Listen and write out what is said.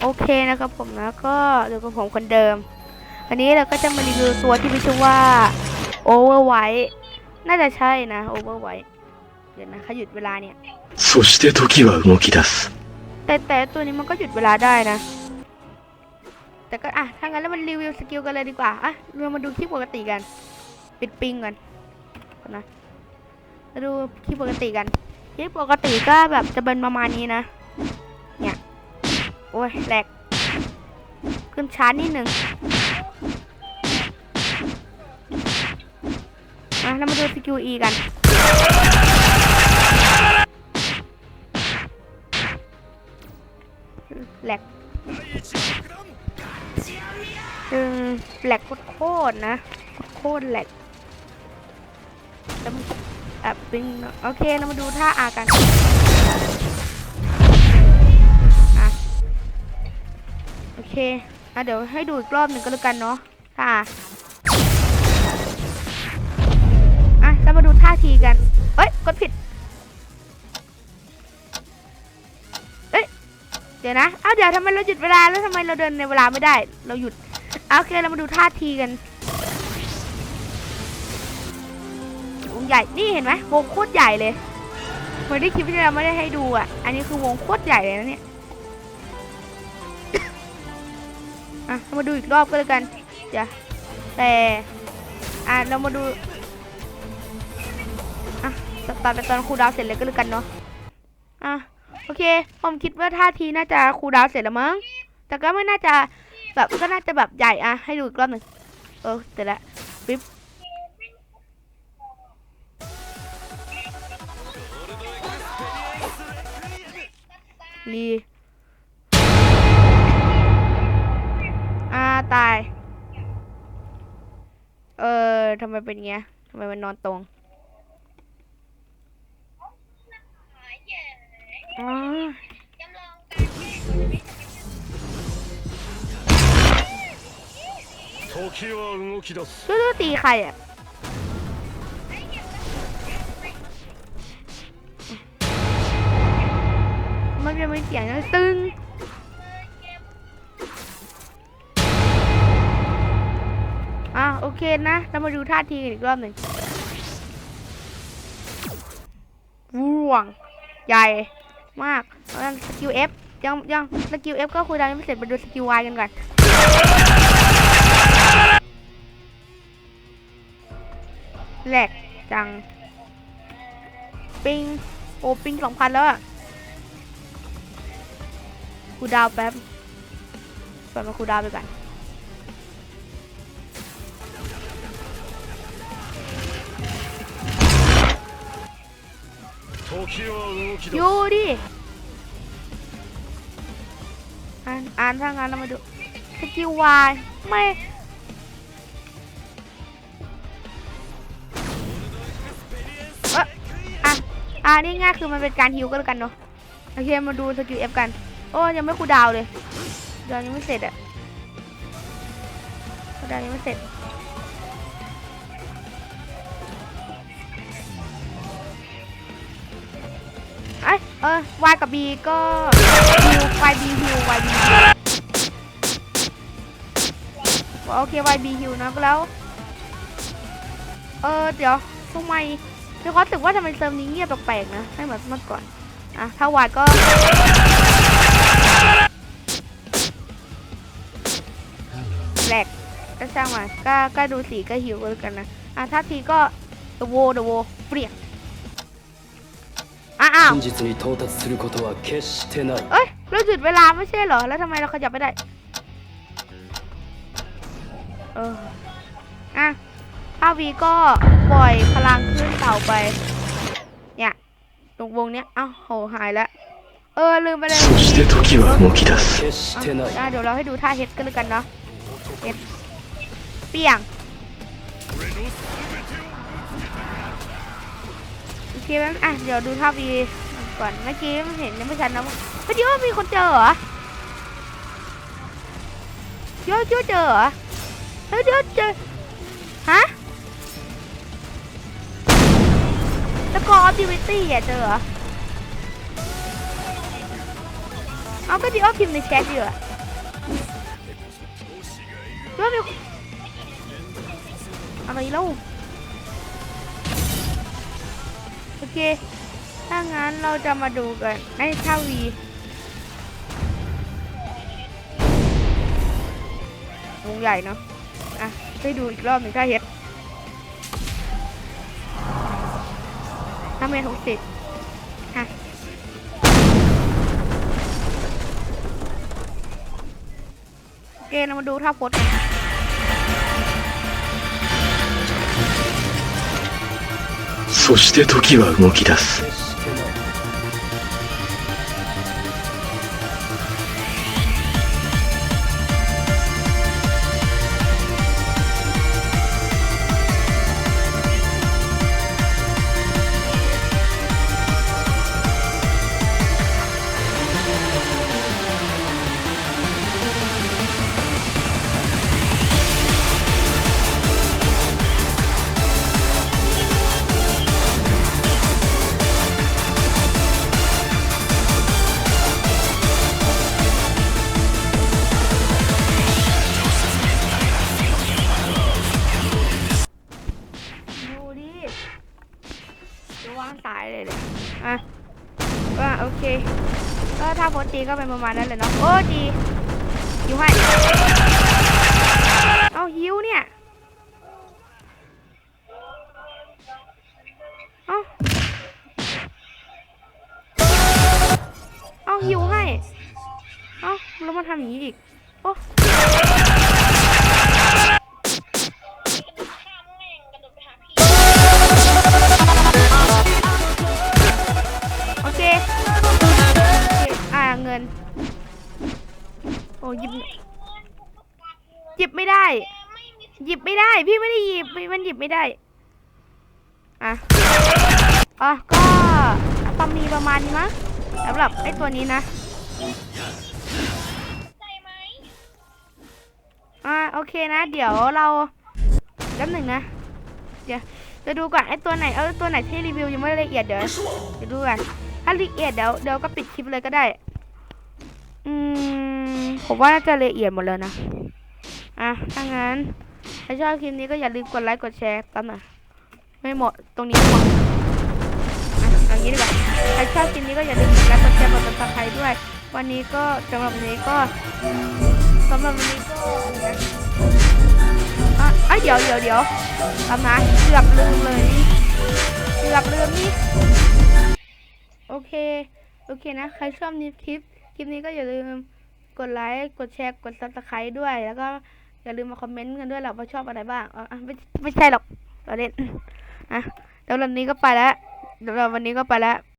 โอเคนะครับผมนะก็อยู่กับผมคนเดิม วันนี้เราก็จะมารีวิวตัวที่มีชื่อว่า Overwhite น่าจะใช่นะ Overwhite เดี๋ยวนะเขาหยุดเวลาเนี่ย そして時は動き出す แต่แต่ตัวนี้มันก็หยุดเวลาได้นะ แต่ก็อ่ะถ้างั้นแล้วมันรีวิวสกิลกันเลยดีกว่า อ่ะเรามาดูคลิปปกติกัน ปิดปิงกันก่อนนะมาดูคลิปปกติกัน คลิปปกติก็แบบจะเป็นประมาณนี้นะ เนี่ย โอ้ยแหลก ขึ้นช้านิดหนึ่งอะเรามาดูสกิล E กัน แหลกอืมแหลกโคตรนะ โคตรแหลกแล้วมันแอบปิงโอเคเรามาดูท่าอากัน อเคอะเดี๋ยวให้ดูอีกรอบหนึ่งก็แล้วกันเนาะท่าอะเรามาดูท่าทีกัน เอ้ย กดผิด เอ้ย เดี๋ยวนะ เอ้าเดี๋ยวทำไมเราหยุดเวลาแล้วทำไมเราเดินในเวลาไม่ได้ เราหยุดเอาโอเค เรามาดูท่าทีกันวงใหญ่ นี่เห็นไหมวงโคตรใหญ่เลยเหมือนที่คลิปที่เราไม่ได้ให้ดูอะ อันนี้คือวงโคตรใหญ่เลยนะเนี่ย อะเรามาดูอีกรอบก็แล้วกันเดี๋ยวแต่อะเรามาดูอะตอนเป็นตอนครูดาวเสร็จเลยก็แล้วกันเนาะอะโอเค ผมคิดว่าท่าทีน่าจะครูดาวเสร็จแล้วมั้ง แต่ก็ไม่น่าจะแบบก็น่าจะแบบใหญ่อะให้ดูอีกรอบหนึ่งเออเสร็จแล้วปิ๊บรี ทำไมเป็นเงี้ยทำไมมันนอนตรงอ๋อดูดูตีใครอะมันจะไม่เสียงตึ้ง เคนะ เรามาดูท่าทีกันอีกรอบหนึ่งว่วง ใหญ่มากแล้วสกิล F ยังยังสกิล F ก็คุยได้ไม่เสร็จมาดูสกิล Y กันก่อนแหลกจัง ปิง โอ้ปิงสองพันแล้วอะคูดาวแป๊บเปิดมาคูดาวไปก่อน โยดิอ่านอ่านทางงานแล้วมาดูสกิลวายไม่อะอ่านี่ง่ายคือมันเป็นการฮิวก็แล้วกันเนาะโอเคมาดูสกิลเอฟกัน โอ้ยังไม่คูดาวเลยดาวยังไม่เสร็จอะดาวยังไม่เสร็จ เอ้ยเอ Y กับ B ก็ฮิว Y B ฮิว Y B ฮิวโอเค Y B ฮิวนะแล้ว เออ เดี๋ยวทำไมมีความรู้สึกว่าทำไมเซิร์ฟนี้เงียบแปลกๆนะ ไม่เหมือนเมื่อก่อน อะ ถ้า Y ก็ แหลกก็ช่างมันก็ก็ดูสีก็หิวกันแล้วกันนะ อะ ถ้าทีก็ The Wall The Wall เปรี้ยง อะอ้าว 真実に到達することは決してない เอ้ย เราหยุดเวลาไม่ใช่เหรอ แล้วทำไมเราขยับไม่ได้ เออ อ่ะภาวีก็ปล่อยพลังขึ้นเต่าไป เนี่ย ตรงวงเนี้ย เอ้าโหหายแล้ว เออ ลืมไปเลย そして時は動き出す決してない อ่ะเดี๋ยวเราให้ดูท่าเฮดกันเลยกันเนาะเฮดเปียง โอเคไหมอะเดี๋ยวดูท่าวีก่อนเมื่อกี้มันเห็นยังไม่ชัดนะเมื่อกี้ว่ามีคนเจอเหรอเจอเจอเจอเหรอเฮ้ยเจอเจอฮะสกอออฟดิวิตี้อะเจอเหรอเอาก็ดีว่าพิมพ์ในแชทอยู่อะเพื่อมีอะไรแล้ว โอเค ถ้างั้นเราจะมาดูกันในท่าวีวงใหญ่เนาะ อะไปดูอีกรอบหนึ่งถ้าเฮ็ดถ้าเมตรหกสิบฮะโอเคเรามาดูท่าโพสกัน そして時は動き出す。 วางสายเลยเลยอะว่าโอเคก็ถ้าโพสตีก็เป็นประมาณนั้นเลยเนาะโอ้ดีหิวให้เอาหิวเนี่ยเอาเอาหิวให้เอาแล้วมาทำอย่างนี้อีกโอ้โอ หยิบไม่ได้หยิบไม่ได้ พี่ไม่ได้หยิบมันหยิบไม่ได้ อะอะก็ประมีประมาณนี้มั้งสำหรับไอ้ตัวนี้นะอ่าโอเคนะ เดี๋ยวเราแป๊บหนึ่งนะ เดี๋ยวจะดูก่อนไอ้ตัวไหนเออตัวไหนที่รีวิวยังไม่ละเอียดเดี๋ยวจะดูก่อนถ้าละเอียดเดี๋ยวเดี๋ยวก็ปิดคลิปเลยก็ได้ อืมผมว่าน่าจะละเอียดหมดเลยนะ อะถ้างั้นถ้าชอบคลิปนี้ก็อย่าลืมกดไลค์กดแชร์กันหน่อยไม่เหมาะตรงนี้ไม่เหมาะอะเอางี้ดีกว่าถ้าชอบคลิปนี้ก็อย่าลืมกดไลค์กดแชร์กดติดตามใครด้วย วันนี้ก็สำหรับวันนี้ก็สำหรับวันนี้ก็นะอะเอ้ยเดี๋ยวเดี๋ยวเดี๋ยวทำนะเกือบลืมเลยนี่เกือบลืมนี่โอเคโอเคนะ ใครชอบนี้คลิปคลิปนี้ก็อย่าลืมกดไลค์ กดแชร์ กดซับสไครต์ด้วย แล้วก็ อย่าลืมมาคอมเมนต์กันด้วยแหละว่าชอบอะไรบ้างอะไม่ไม่ใช่หรอกเราเล่นอะแล้ววันนี้ก็ไปแล้วเดี๋ยววันนี้ก็ไปแล้ว